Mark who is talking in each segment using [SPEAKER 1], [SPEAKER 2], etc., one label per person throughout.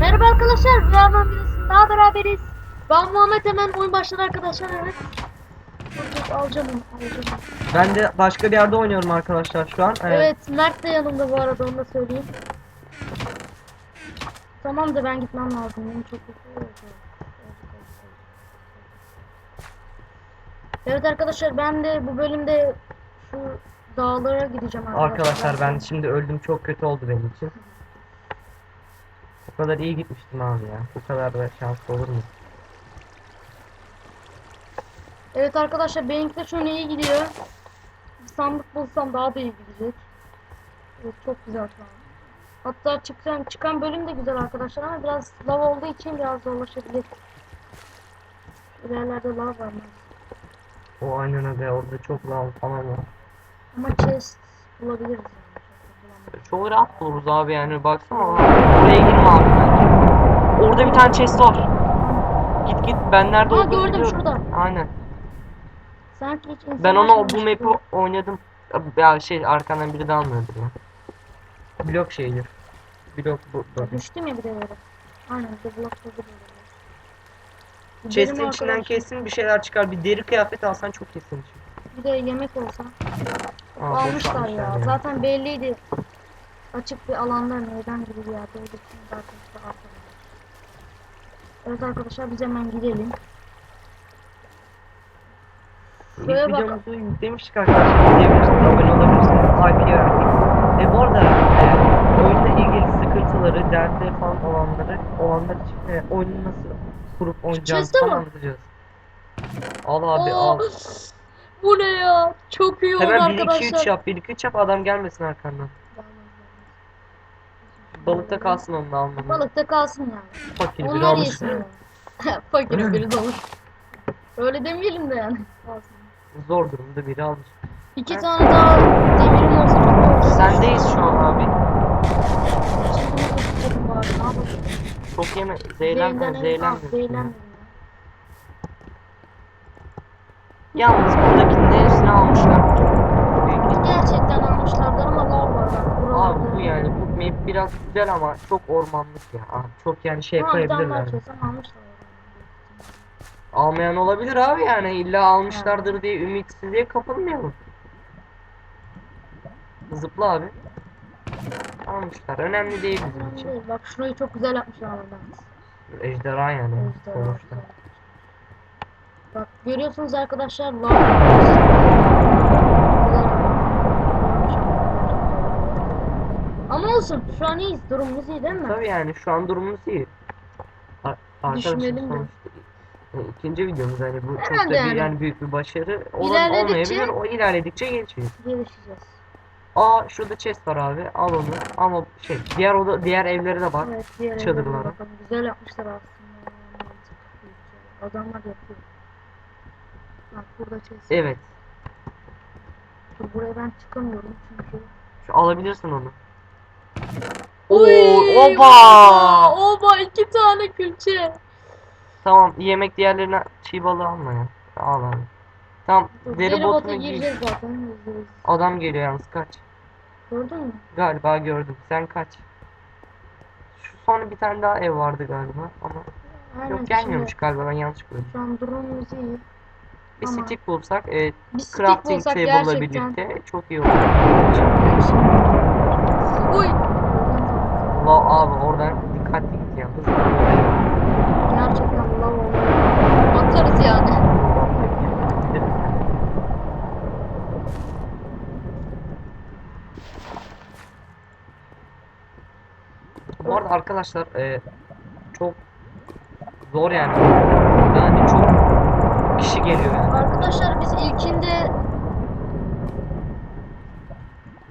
[SPEAKER 1] Merhaba arkadaşlar, Rüyaman Birisi'nin daha beraberiz. Ben Muhammed hemen oyun başladı arkadaşlar evet. Dur, alacağım onu, alacağım.
[SPEAKER 2] Ben de başka bir yerde oynuyorum arkadaşlar şu an. Ee,
[SPEAKER 1] Evet, Mert de yanımda bu arada onu da söyleyeyim. Tamam da ben gitmem lazım. Benim çok kötü Evet arkadaşlar ben de bu bölümde şu dağlara gideceğim arkadaşlar.
[SPEAKER 2] Arkadaşlar ben şimdi öldüm çok kötü oldu benim için. O kadar iyi gitmiştim abi ya. Bu kadar da şanslı olur mu?
[SPEAKER 1] Evet arkadaşlar benimki de an iyi gidiyor. Bir sandık bulsam daha da iyi gidecek. Evet çok güzel şu an. Hatta çıkan, çıkan bölüm de güzel arkadaşlar ama biraz lav olduğu için biraz zorlaşabilir. İlerlerde lav var mı?
[SPEAKER 2] O aynen öyle orada çok lav falan var.
[SPEAKER 1] Ama chest bulabiliriz Çok
[SPEAKER 2] rahat buluruz abi yani baksana oraya girme abi bence. Orada bir tane chest var. Git git ben nerede
[SPEAKER 1] Aa,
[SPEAKER 2] olduğunu
[SPEAKER 1] gördüm,
[SPEAKER 2] biliyorum.
[SPEAKER 1] şurada.
[SPEAKER 2] Aynen.
[SPEAKER 1] Sanki hiç insan
[SPEAKER 2] Ben onu bu
[SPEAKER 1] yaşamamış
[SPEAKER 2] map'i oynadım. Ya şey arkandan biri dalmıyordur ya. Blok şeydir. Blok bu. bu.
[SPEAKER 1] Düştüm ya bir de böyle. Aynen bir de böyle. Bir
[SPEAKER 2] Chest'in içinden kesin bir şeyler çıkar. Bir deri kıyafet alsan çok kesin.
[SPEAKER 1] Bir de yemek olsa. Almışlar
[SPEAKER 2] almışlar
[SPEAKER 1] ya.
[SPEAKER 2] ya.
[SPEAKER 1] Zaten belliydi. Açık bir alanda meydan gibi bir yerde olduk. Zaten işte arkada. Evet arkadaşlar biz hemen gidelim.
[SPEAKER 2] İlk
[SPEAKER 1] Şuraya bak.
[SPEAKER 2] videomuzu yüklemiştik arkadaşlar. İzleyebilirsiniz, abone olabilirsiniz. IP verdik. Ve bu arada e, oyunla ilgili sıkıntıları, dertleri falan olanları, olanlar için e, oyunu nasıl kurup oynayacağız falan
[SPEAKER 1] mi?
[SPEAKER 2] anlatacağız. Al abi
[SPEAKER 1] Oo,
[SPEAKER 2] al.
[SPEAKER 1] Bu ne ya? Çok iyi oldu
[SPEAKER 2] Hemen 1
[SPEAKER 1] arkadaşlar.
[SPEAKER 2] 2 3 yap, 1 2 3 yap adam gelmesin arkandan. Balıkta kalsın onu da almam.
[SPEAKER 1] Balıkta kalsın yani.
[SPEAKER 2] Fakir biri
[SPEAKER 1] Onlar
[SPEAKER 2] almış.
[SPEAKER 1] yesin. Fakirin biri dolu. Öyle demeyelim de yani.
[SPEAKER 2] Zor durumda biri almış.
[SPEAKER 1] İki tane daha demirim olsa çok olacak.
[SPEAKER 2] Sendeyiz şu an abi.
[SPEAKER 1] Şimdi bunu. Ne?
[SPEAKER 2] Çok yeme, zehirlenme,
[SPEAKER 1] Zehirlen-
[SPEAKER 2] zehirlenme.
[SPEAKER 1] Ah, zehirlenmedim
[SPEAKER 2] Yalnız buradakinin hepsini almışlar. Büyük
[SPEAKER 1] ya. Gerçekten almışlardır ama lav var bak.
[SPEAKER 2] Abi
[SPEAKER 1] buralarda.
[SPEAKER 2] bu yani bu map biraz güzel ama çok ormanlık ya. Abi çok yani şey
[SPEAKER 1] Tamam, bir tane daha
[SPEAKER 2] koyabilirler.
[SPEAKER 1] çözsem almışlar.
[SPEAKER 2] Almayan olabilir abi yani illa almışlardır diye ümitsizliğe kapılmayalım. Zıpla abi. Almışlar. Önemli değil bizim için.
[SPEAKER 1] değil. Bak şurayı çok güzel yapmışlar oradan.
[SPEAKER 2] Ejderha yani
[SPEAKER 1] Ejderha
[SPEAKER 2] sonuçta.
[SPEAKER 1] Bak görüyorsunuz arkadaşlar. Olsun şu an iyiyiz durumumuz iyi değil mi?
[SPEAKER 2] Tabii yani şu an durumumuz iyi. Ar-
[SPEAKER 1] Düşünelim de.
[SPEAKER 2] ikinci videomuz hani bu çok da
[SPEAKER 1] Herhalde
[SPEAKER 2] bir,
[SPEAKER 1] yani.
[SPEAKER 2] yani büyük bir başarı olan olmayabilir. O ilerledikçe gelişiyor.
[SPEAKER 1] Gelişeceğiz.
[SPEAKER 2] Aa şurada chest var abi. Al onu. Ama şey diğer oda diğer evlere de bak.
[SPEAKER 1] Evet diğer
[SPEAKER 2] çadırlara.
[SPEAKER 1] Güzel yapmışlar aslında. Adamlar yapıyor. Bak burada chest.
[SPEAKER 2] Evet.
[SPEAKER 1] Dur buraya ben çıkamıyorum çünkü.
[SPEAKER 2] Şu alabilirsin onu. Oo, oba!
[SPEAKER 1] Oba iki tane külçe.
[SPEAKER 2] Tamam yemek diğerlerine çiğ balığı alma ya. Al abi. Tamam deri botunu giy.
[SPEAKER 1] gireceğiz zaten.
[SPEAKER 2] Adam geliyor yalnız kaç.
[SPEAKER 1] Gördün mü?
[SPEAKER 2] Galiba gördüm. Sen kaç. Şu sonra bir tane daha ev vardı galiba ama
[SPEAKER 1] Aynen,
[SPEAKER 2] yok gelmiyormuş
[SPEAKER 1] şimdi
[SPEAKER 2] galiba ben yanlış gördüm.
[SPEAKER 1] Şu an durumumuz iyi.
[SPEAKER 2] Bir
[SPEAKER 1] Ama-
[SPEAKER 2] stick bulsak e,
[SPEAKER 1] Bir stick
[SPEAKER 2] crafting
[SPEAKER 1] bulsak
[SPEAKER 2] table'la
[SPEAKER 1] gerçekten.
[SPEAKER 2] birlikte çok iyi olur.
[SPEAKER 1] Uy.
[SPEAKER 2] La abi oradan dikkatli git yalnız.
[SPEAKER 1] Gerçekten lav oldu. Atarız yani.
[SPEAKER 2] Bu arada arkadaşlar e, çok zor yani. Yani çok kişi geliyor yani.
[SPEAKER 1] Arkadaşlar biz ilkinde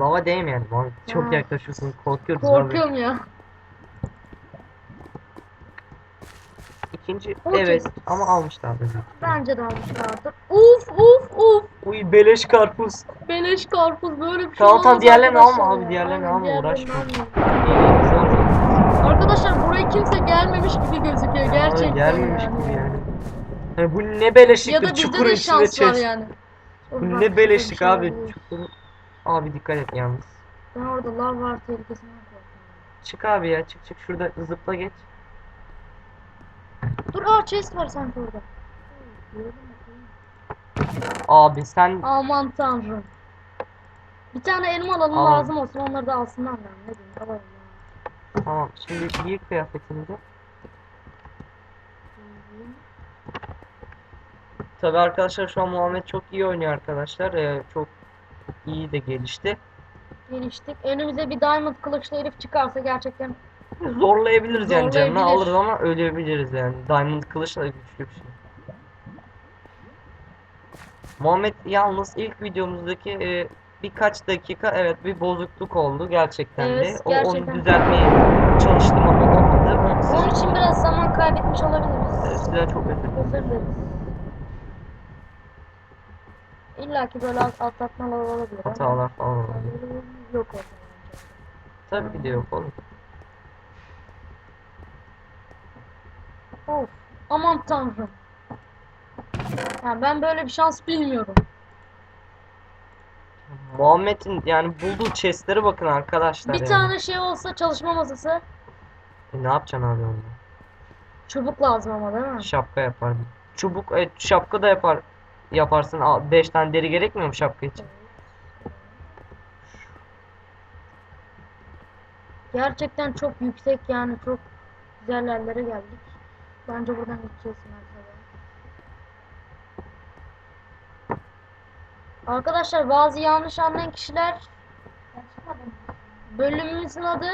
[SPEAKER 2] Lava değmeyen. Lan çok
[SPEAKER 1] Ha.
[SPEAKER 2] yaklaşıyorsun. Korkuyoruz. vallahi.
[SPEAKER 1] korkuyorum ya.
[SPEAKER 2] İkinci
[SPEAKER 1] O
[SPEAKER 2] evet ama almışlar dedi.
[SPEAKER 1] Bence de almışlardır. Uf uf uf.
[SPEAKER 2] Uy beleş karpuz.
[SPEAKER 1] Beleş karpuz böyle bir şey
[SPEAKER 2] Tamam, tamam,
[SPEAKER 1] olmaz
[SPEAKER 2] diğerlerini
[SPEAKER 1] arkadaşlar
[SPEAKER 2] alma abi,
[SPEAKER 1] ya.
[SPEAKER 2] diğerlerini
[SPEAKER 1] Aynen,
[SPEAKER 2] alma,
[SPEAKER 1] diğerlerini
[SPEAKER 2] uğraşma.
[SPEAKER 1] alma.
[SPEAKER 2] Zaten.
[SPEAKER 1] Arkadaşlar buraya kimse gelmemiş gibi gözüküyor gerçekten
[SPEAKER 2] Gelmemiş
[SPEAKER 1] yani.
[SPEAKER 2] gibi yani. Yani bu ne beleşliktir
[SPEAKER 1] Ya da bizde
[SPEAKER 2] çukurun
[SPEAKER 1] de şans var yani.
[SPEAKER 2] Bu ne beleşlik
[SPEAKER 1] şey
[SPEAKER 2] abi
[SPEAKER 1] oluyor.
[SPEAKER 2] Abi dikkat et yalnız.
[SPEAKER 1] Ben orada lav var tehlikesinden korkuyorum.
[SPEAKER 2] Çık abi ya çık çık şurada zıpla geç.
[SPEAKER 1] Dur aa chest var sanki orada.
[SPEAKER 2] Abi sen
[SPEAKER 1] Aman tanrım. Bir tane elma alalım
[SPEAKER 2] Alalım.
[SPEAKER 1] lazım olsun onları da alsınlar lan. Ne diyeyim alalım
[SPEAKER 2] tamam şimdi giy kıyafetini de. Tabi arkadaşlar şu an Muhammed çok iyi oynuyor arkadaşlar. Ee, çok iyi de gelişti.
[SPEAKER 1] Geliştik. Önümüze bir diamond kılıçlı herif çıkarsa gerçekten
[SPEAKER 2] Zorlayabiliriz yani canını
[SPEAKER 1] Zorlayabilir.
[SPEAKER 2] alırız ama ölebiliriz yani. Diamond kılıçla güçlü bir şey. Muhammed yalnız ilk videomuzdaki e, birkaç dakika evet bir bozukluk oldu gerçekten de.
[SPEAKER 1] Evet,
[SPEAKER 2] O, onu
[SPEAKER 1] gerçekten.
[SPEAKER 2] düzeltmeye çalıştım ama olmadı. Onu
[SPEAKER 1] onun için biraz zaman kaybetmiş olabiliriz.
[SPEAKER 2] sizden çok özür dilerim.
[SPEAKER 1] Özür dileriz. İlla ki böyle atlatmalar olabilir.
[SPEAKER 2] Hatalar falan oldu.
[SPEAKER 1] Yok o.
[SPEAKER 2] Tabii ki de yok oğlum.
[SPEAKER 1] Of. Aman tanrım. Yani ben böyle bir şans bilmiyorum.
[SPEAKER 2] Muhammed'in yani bulduğu chest'lere bakın arkadaşlar
[SPEAKER 1] Bir
[SPEAKER 2] yani.
[SPEAKER 1] tane şey olsa çalışma masası
[SPEAKER 2] E, ne yapacaksın abi onunla?
[SPEAKER 1] çubuk lazım ama değil mi?
[SPEAKER 2] Şapka yapar. Çubuk, e, şapka da yapar. Yaparsın. 5 tane deri gerekmiyor mu şapka için?
[SPEAKER 1] Gerçekten çok yüksek yani çok güzel yerlere geldik. Bence buradan gideceğiz mesela. Arkadaşlar bazı yanlış anlayan kişiler bölümümüzün adı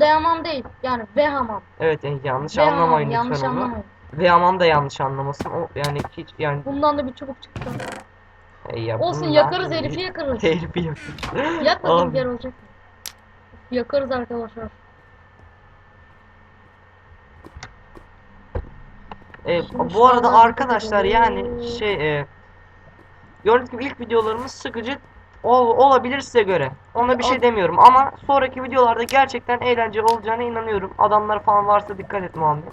[SPEAKER 1] Lehamam değil. Yani Vehamam.
[SPEAKER 2] Evet yanlış
[SPEAKER 1] Vehamam,
[SPEAKER 2] anlamayın
[SPEAKER 1] yanlış
[SPEAKER 2] lütfen onu.
[SPEAKER 1] anlamayın.
[SPEAKER 2] Ve aman da yanlış anlamasın. O yani hiç yani
[SPEAKER 1] Bundan da bir çubuk çıktı.
[SPEAKER 2] e, ya
[SPEAKER 1] Olsun yakarız herifi yakarız.
[SPEAKER 2] Herifi yakarız.
[SPEAKER 1] Yakmadığım
[SPEAKER 2] Abi.
[SPEAKER 1] yer olacak mı? Yakarız arkadaşlar.
[SPEAKER 2] E, bu arada arkadaşlar yani şey e, gördüğünüz gibi ilk videolarımız sıkıcı ol, olabilir size göre. Ona bir şey demiyorum ama sonraki videolarda gerçekten eğlenceli olacağına inanıyorum. Adamlar falan varsa dikkat et Muhammed.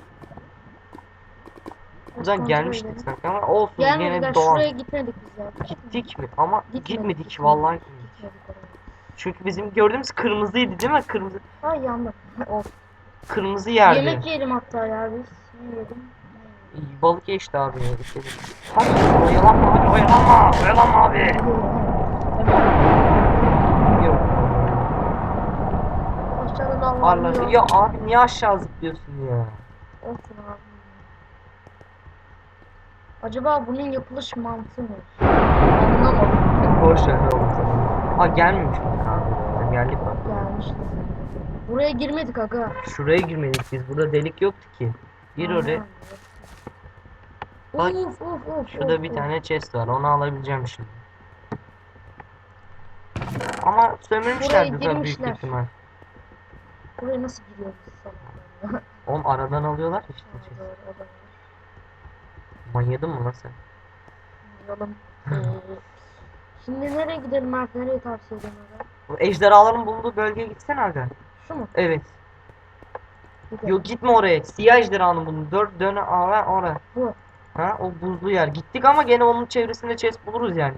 [SPEAKER 2] Buradan gelmiştik sanki ama olsun
[SPEAKER 1] Gelmediler
[SPEAKER 2] gene dolan.
[SPEAKER 1] şuraya gitmedik biz ya.
[SPEAKER 2] Gittik mi? Ama
[SPEAKER 1] Gitmedik,
[SPEAKER 2] gitmedik,
[SPEAKER 1] gitmedik.
[SPEAKER 2] vallahi gitmedik. Çünkü bizim gördüğümüz kırmızıydı değil mi? Kırmızı
[SPEAKER 1] Ay yandım. Of.
[SPEAKER 2] kırmızı yerdi.
[SPEAKER 1] Yemek yiyelim hatta ya biz. Yedim?
[SPEAKER 2] İyi, Balık ye işte abi ya. işte. Hadi oyalanma abi oyalanma. Oyalanma abi. Yok.
[SPEAKER 1] Aşağıda
[SPEAKER 2] Ya abi niye aşağı zıplıyorsun ya?
[SPEAKER 1] Olsun abi. Acaba bunun yapılış mantığı ne? Anlamadım.
[SPEAKER 2] Boş ver sana. Aa gelmemiş mi abi? Geldik bak.
[SPEAKER 1] Gelmişiz. Buraya girmedik aga.
[SPEAKER 2] Şuraya girmedik biz. Burada delik yoktu ki. Gir oraya. Bak,
[SPEAKER 1] Uf uf uf.
[SPEAKER 2] Şurada
[SPEAKER 1] uf,
[SPEAKER 2] bir
[SPEAKER 1] uf.
[SPEAKER 2] tane chest var. Onu alabileceğim şimdi. Ama sömürmüşlerdir
[SPEAKER 1] Buraya
[SPEAKER 2] tabii büyük ihtimal.
[SPEAKER 1] Buraya nasıl giriyoruz?
[SPEAKER 2] Oğlum aradan alıyorlar işte.
[SPEAKER 1] Ha,
[SPEAKER 2] chest.
[SPEAKER 1] doğru, o da var.
[SPEAKER 2] Manyadın mı lan sen?
[SPEAKER 1] Yolum. Ee, Şimdi nereye gidelim Mert? Nereye tavsiye ediyorsun aga?
[SPEAKER 2] Bu ejderhaların bulunduğu bölgeye gitsene aga.
[SPEAKER 1] Şu mu?
[SPEAKER 2] Evet.
[SPEAKER 1] Gidelim.
[SPEAKER 2] Yok gitme oraya. Siyah ejderhanın bulunduğu. Dört döne ara oraya.
[SPEAKER 1] Bu.
[SPEAKER 2] Ha o buzlu yer. Gittik ama gene onun çevresinde chest buluruz yani.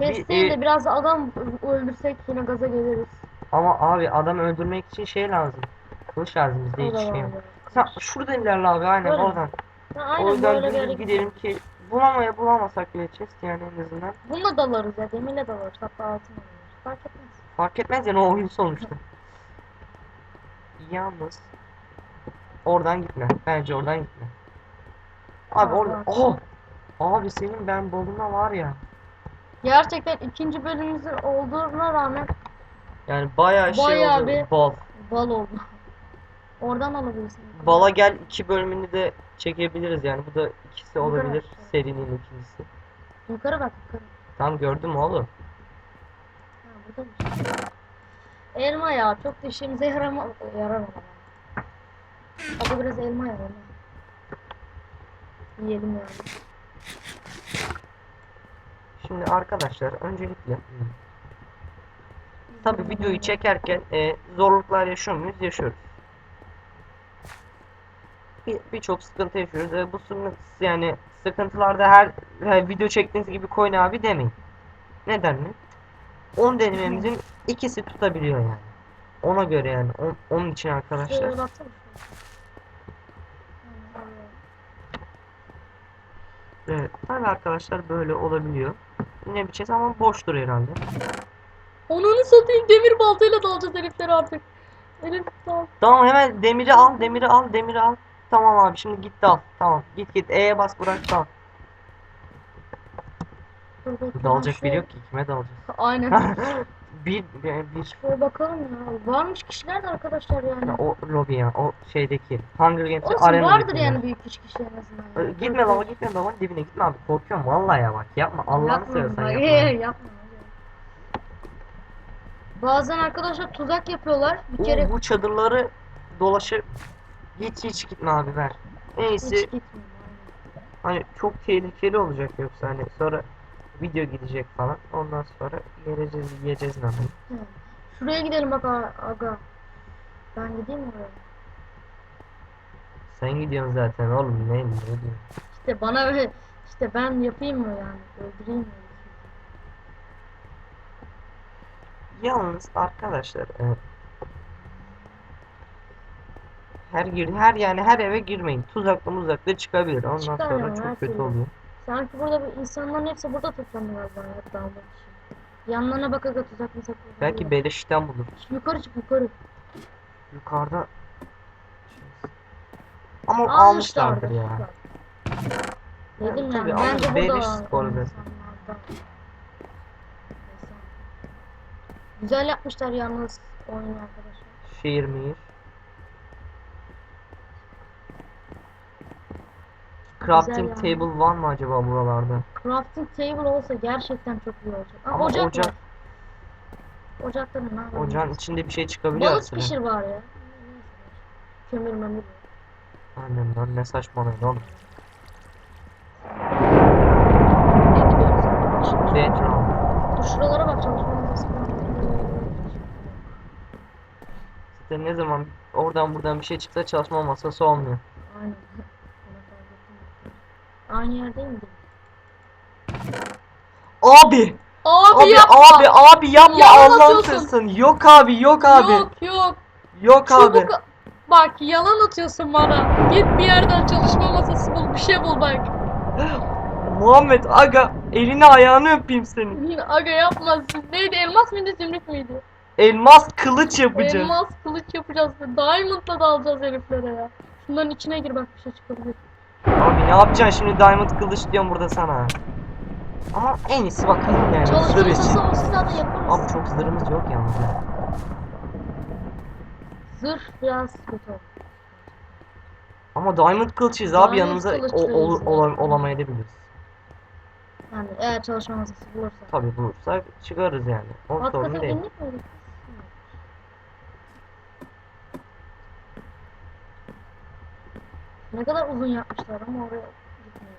[SPEAKER 2] Bir,
[SPEAKER 1] değil
[SPEAKER 2] e,
[SPEAKER 1] de biraz adam öldürsek yine gaza geliriz.
[SPEAKER 2] Ama abi adam öldürmek için şey lazım. Kılıç lazım bizde hiç şey yok. Sen şuradan ilerle abi aynen
[SPEAKER 1] Böyle
[SPEAKER 2] oradan.
[SPEAKER 1] Ha,
[SPEAKER 2] o
[SPEAKER 1] aynen
[SPEAKER 2] yüzden
[SPEAKER 1] böyle bir
[SPEAKER 2] dümdüz
[SPEAKER 1] gidelim.
[SPEAKER 2] gidelim ki bulamaya bulamasak bile chest yani en azından.
[SPEAKER 1] Bununla dalarız ya. Demirle dalarız. Hatta altın alırız. Fark etmez.
[SPEAKER 2] Fark etmez yani o oyun sonuçta. Yalnız oradan gitme. Bence oradan gitme. Abi
[SPEAKER 1] Aa,
[SPEAKER 2] orada oh! Abi senin ben balına var ya.
[SPEAKER 1] Gerçekten ikinci bölümümüzün olduğuna rağmen
[SPEAKER 2] Yani bayağı şey
[SPEAKER 1] Bayağı
[SPEAKER 2] oldu.
[SPEAKER 1] bir-
[SPEAKER 2] Bal.
[SPEAKER 1] bal oldu. Oradan alabilirsin.
[SPEAKER 2] Bala gel iki bölümünü de çekebiliriz yani. Bu da ikisi
[SPEAKER 1] Yukarı
[SPEAKER 2] olabilir.
[SPEAKER 1] bak.
[SPEAKER 2] Serinin ikincisi.
[SPEAKER 1] Yukarı bak yukarı.
[SPEAKER 2] Tam gördüm oğlum.
[SPEAKER 1] Ha buradaymış. Elma ya çok da işimize yarama yaramaz. Hadi biraz elma yiyelim. Yiyelim yani.
[SPEAKER 2] Şimdi arkadaşlar öncelikle tabi videoyu çekerken e, zorluklar yaşıyor muyuz? Yaşıyoruz. Bir- Birçok sıkıntı yaşıyoruz. E, bu yani sıkıntılarda her, her video çektiğiniz gibi koyun abi demeyin. Neden mi? 10 denememizin ikisi tutabiliyor yani. Ona göre yani. On- onun için arkadaşlar.
[SPEAKER 1] Şöyle.
[SPEAKER 2] Evet. Tabii arkadaşlar böyle olabiliyor. Ne biçeceğiz ama boştur herhalde.
[SPEAKER 1] Onunu satayım demir baltayla dalacağız herifleri artık. Herif dal.
[SPEAKER 2] Tamam hemen demiri al, demiri al, demiri al. Tamam abi şimdi git dal. Tamam. Git git. E'ye bas bırak dal. Dalacak biri yok ki. Kime dalacağız?
[SPEAKER 1] Aynen.
[SPEAKER 2] bir, bir, bir.
[SPEAKER 1] Şöyle bakalım ya. Varmış kişiler de arkadaşlar yani.
[SPEAKER 2] Ya o lobby ya. O şeydeki. Hunger Games'in
[SPEAKER 1] Olsun
[SPEAKER 2] arena
[SPEAKER 1] vardır yani büyük üç kişi en azından.
[SPEAKER 2] Ee,
[SPEAKER 1] yani.
[SPEAKER 2] Gitme
[SPEAKER 1] Dört
[SPEAKER 2] baba gitme baba dibine gitme abi korkuyorum vallahi ya bak yapma Allah'ını seversen yapma.
[SPEAKER 1] ee, yapma. Bazen arkadaşlar tuzak yapıyorlar. Bir
[SPEAKER 2] Oo,
[SPEAKER 1] kere
[SPEAKER 2] bu çadırları dolaşıp hiç hiç gitme abi ver. En
[SPEAKER 1] hiç gitmiyor.
[SPEAKER 2] hani çok tehlikeli olacak yoksa hani sonra video gidecek falan ondan sonra yiyeceğiz yiyeceğiz ne yapayım.
[SPEAKER 1] Şuraya gidelim bak aga. Ben gideyim mi oraya?
[SPEAKER 2] Sen gidiyorsun zaten oğlum ne ne diyorsun?
[SPEAKER 1] İşte bana ve işte ben yapayım mı yani? Öldüreyim mi?
[SPEAKER 2] Yalnız arkadaşlar e, her gir her yani her eve girmeyin. Tuzaklı muzaklı çıkabilir. Ondan
[SPEAKER 1] Çıkar
[SPEAKER 2] sonra
[SPEAKER 1] yani, her
[SPEAKER 2] çok kötü
[SPEAKER 1] türlü.
[SPEAKER 2] oluyor.
[SPEAKER 1] Sanki burada bir insanların hepsi burada toplanıyor galiba ya dalmak için. Yanlarına bak aga tuzak mı saklı.
[SPEAKER 2] Belki beleşten bulur.
[SPEAKER 1] Yukarı çık yukarı.
[SPEAKER 2] Yukarıda ama
[SPEAKER 1] Almışlardır.
[SPEAKER 2] ya.
[SPEAKER 1] Dedim
[SPEAKER 2] Yani
[SPEAKER 1] yani,
[SPEAKER 2] tabii,
[SPEAKER 1] bence
[SPEAKER 2] ama
[SPEAKER 1] burada
[SPEAKER 2] beleş
[SPEAKER 1] insanlarda. Neyse. Güzel yapmışlar yalnız oyunu arkadaşlar.
[SPEAKER 2] Şehir mihir. Crafting
[SPEAKER 1] yani.
[SPEAKER 2] table var mı acaba buralarda?
[SPEAKER 1] Crafting table olsa gerçekten çok iyi olacak. Aa,
[SPEAKER 2] Ama
[SPEAKER 1] ocak,
[SPEAKER 2] ocak-
[SPEAKER 1] var. Ocakta ne var?
[SPEAKER 2] Ocağın içinde bir şey çıkabiliyor
[SPEAKER 1] Balık
[SPEAKER 2] aslında.
[SPEAKER 1] pişir var ya. Kömür memür.
[SPEAKER 2] Annem lan ne saçmalayın oğlum. Round.
[SPEAKER 1] Dur şuralara bak çalışma masası falan.
[SPEAKER 2] Zaten ne zaman oradan buradan bir şey çıksa çalışma masası olmuyor.
[SPEAKER 1] Aynen. Aynı yerde mi?
[SPEAKER 2] Abi!
[SPEAKER 1] Abi,
[SPEAKER 2] Abi
[SPEAKER 1] yapma.
[SPEAKER 2] abi abi yapma
[SPEAKER 1] Yalan
[SPEAKER 2] Allah'ın
[SPEAKER 1] atıyorsun.
[SPEAKER 2] Yok abi yok abi.
[SPEAKER 1] Yok yok.
[SPEAKER 2] Yok abi.
[SPEAKER 1] Çabuk. Bak yalan atıyorsun bana. Git bir yerden çalışma masası bul. Bir şey bul bak.
[SPEAKER 2] Muhammed aga elini ayağını öpeyim senin.
[SPEAKER 1] Aga yapma. Neydi? Elmas mıydı? Zümrüt müydü?
[SPEAKER 2] Elmas kılıç yapacağım.
[SPEAKER 1] Elmas kılıç yapacağız. Diamond'la da alacağız heriflere ya. Şunların içine gir bak bir şey çıkabilir.
[SPEAKER 2] Abi ne yapacaksın şimdi diamond kılıç diyorum burada sana. Ama en iyisi bakalım yani zırh için.
[SPEAKER 1] masası olsa zaten yaparız.
[SPEAKER 2] Abi çok zırhımız yok yalnız ya.
[SPEAKER 1] Zırh biraz kötü oldu.
[SPEAKER 2] Ama diamond kılıçıyız abi
[SPEAKER 1] Diamond
[SPEAKER 2] yanımıza o, ol, ola-
[SPEAKER 1] zaten.
[SPEAKER 2] olamayabiliriz.
[SPEAKER 1] Yani eğer çalışma masası bulursak.
[SPEAKER 2] Tabi bulursak çıkarız yani. O sorun
[SPEAKER 1] Hakikaten
[SPEAKER 2] değil.
[SPEAKER 1] indik miydik? Ne kadar uzun yapmışlar ama oraya gitmiyor.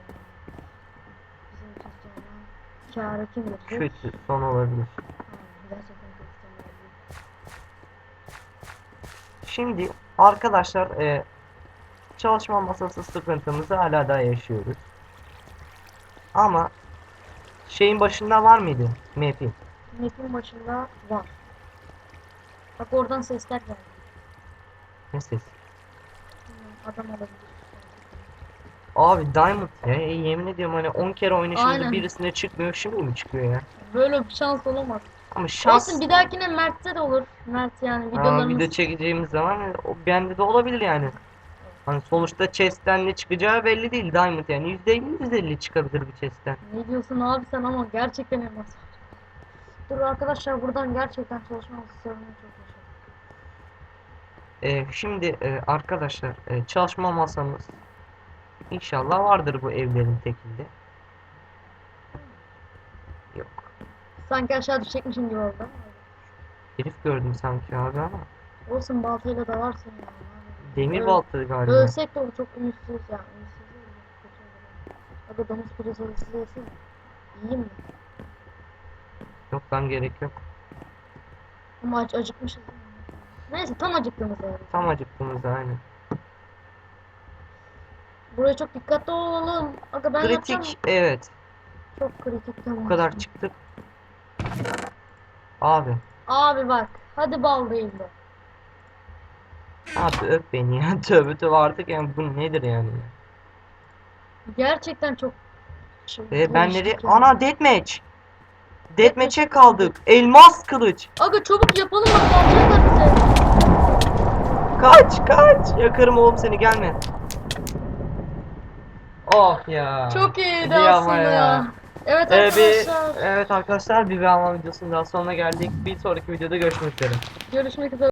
[SPEAKER 1] Bizim için sonra kârı kim verecek?
[SPEAKER 2] Kötü son olabilir.
[SPEAKER 1] Aynen, gerçekten kötü son olabilir.
[SPEAKER 2] Şimdi arkadaşlar e, çalışma masası sıkıntımızı hala daha yaşıyoruz. Ama şeyin başında var mıydı map'in?
[SPEAKER 1] Map'in başında var. Bak oradan sesler geldi.
[SPEAKER 2] Ne ses?
[SPEAKER 1] Bilmiyorum, Adam olabilir.
[SPEAKER 2] Abi Diamond ya e, yemin ediyorum hani 10 kere oynayışımda
[SPEAKER 1] Aynen.
[SPEAKER 2] birisine çıkmıyor şimdi mi çıkıyor ya?
[SPEAKER 1] Böyle bir şans olamaz.
[SPEAKER 2] Ama şans
[SPEAKER 1] Olsun bir dahakine Mert'te de olur. Mert yani videolarımız.
[SPEAKER 2] video çekeceğimiz zaman e, o bende de olabilir yani. Hani sonuçta chest'ten ne çıkacağı belli değil Diamond yani %50 %50 çıkabilir bir chest'ten.
[SPEAKER 1] Ne diyorsun abi sen ama gerçekten elmas var. Dur arkadaşlar buradan gerçekten çalışmamız sorunu çok yaşadık.
[SPEAKER 2] Ee, şimdi e, arkadaşlar e, çalışma masamız inşallah vardır bu evlerin tekinde. Yok.
[SPEAKER 1] Sanki aşağı düşecekmişim gibi oldu.
[SPEAKER 2] Herif gördüm sanki abi ama.
[SPEAKER 1] Olsun baltayla dalarsın yani. abi.
[SPEAKER 2] Demir
[SPEAKER 1] Öl-
[SPEAKER 2] balta galiba.
[SPEAKER 1] Ölsek de çok ümitsiz yani. Ümitsiz. Aga domuz pidesi size yesin. Yiyeyim mi?
[SPEAKER 2] Yok lan gerek yok.
[SPEAKER 1] Ama aç acıkmışız. Neyse tam acıktığımız yerde.
[SPEAKER 2] Tam acıktığımızda aynen.
[SPEAKER 1] Buraya çok dikkatli olalım. Aga ben.
[SPEAKER 2] Kritik evet.
[SPEAKER 1] Çok kritik tamam.
[SPEAKER 2] Bu kadar çıktık. Abi
[SPEAKER 1] Abi bak. Hadi bal değil de.
[SPEAKER 2] Abi öp beni ya. Tövbe tövbe artık yani bu nedir yani?
[SPEAKER 1] Gerçekten çok şey,
[SPEAKER 2] Ve ben
[SPEAKER 1] geliştik
[SPEAKER 2] nereye?
[SPEAKER 1] yani.
[SPEAKER 2] Ana deathmatch. Deathmatch'e kaldık. Elmas kılıç.
[SPEAKER 1] Aga çabuk yapalım bak gelecekler bize.
[SPEAKER 2] Kaç kaç. Yakarım oğlum seni gelme. Oh ya.
[SPEAKER 1] Çok iyiydi
[SPEAKER 2] Bir ama
[SPEAKER 1] aslında ya. Evet
[SPEAKER 2] Ee, bir,
[SPEAKER 1] arkadaşlar.
[SPEAKER 2] evet arkadaşlar bir Beğenme videosunun daha sonuna geldik. Bir sonraki videoda görüşmek üzere.
[SPEAKER 1] Görüşmek üzere.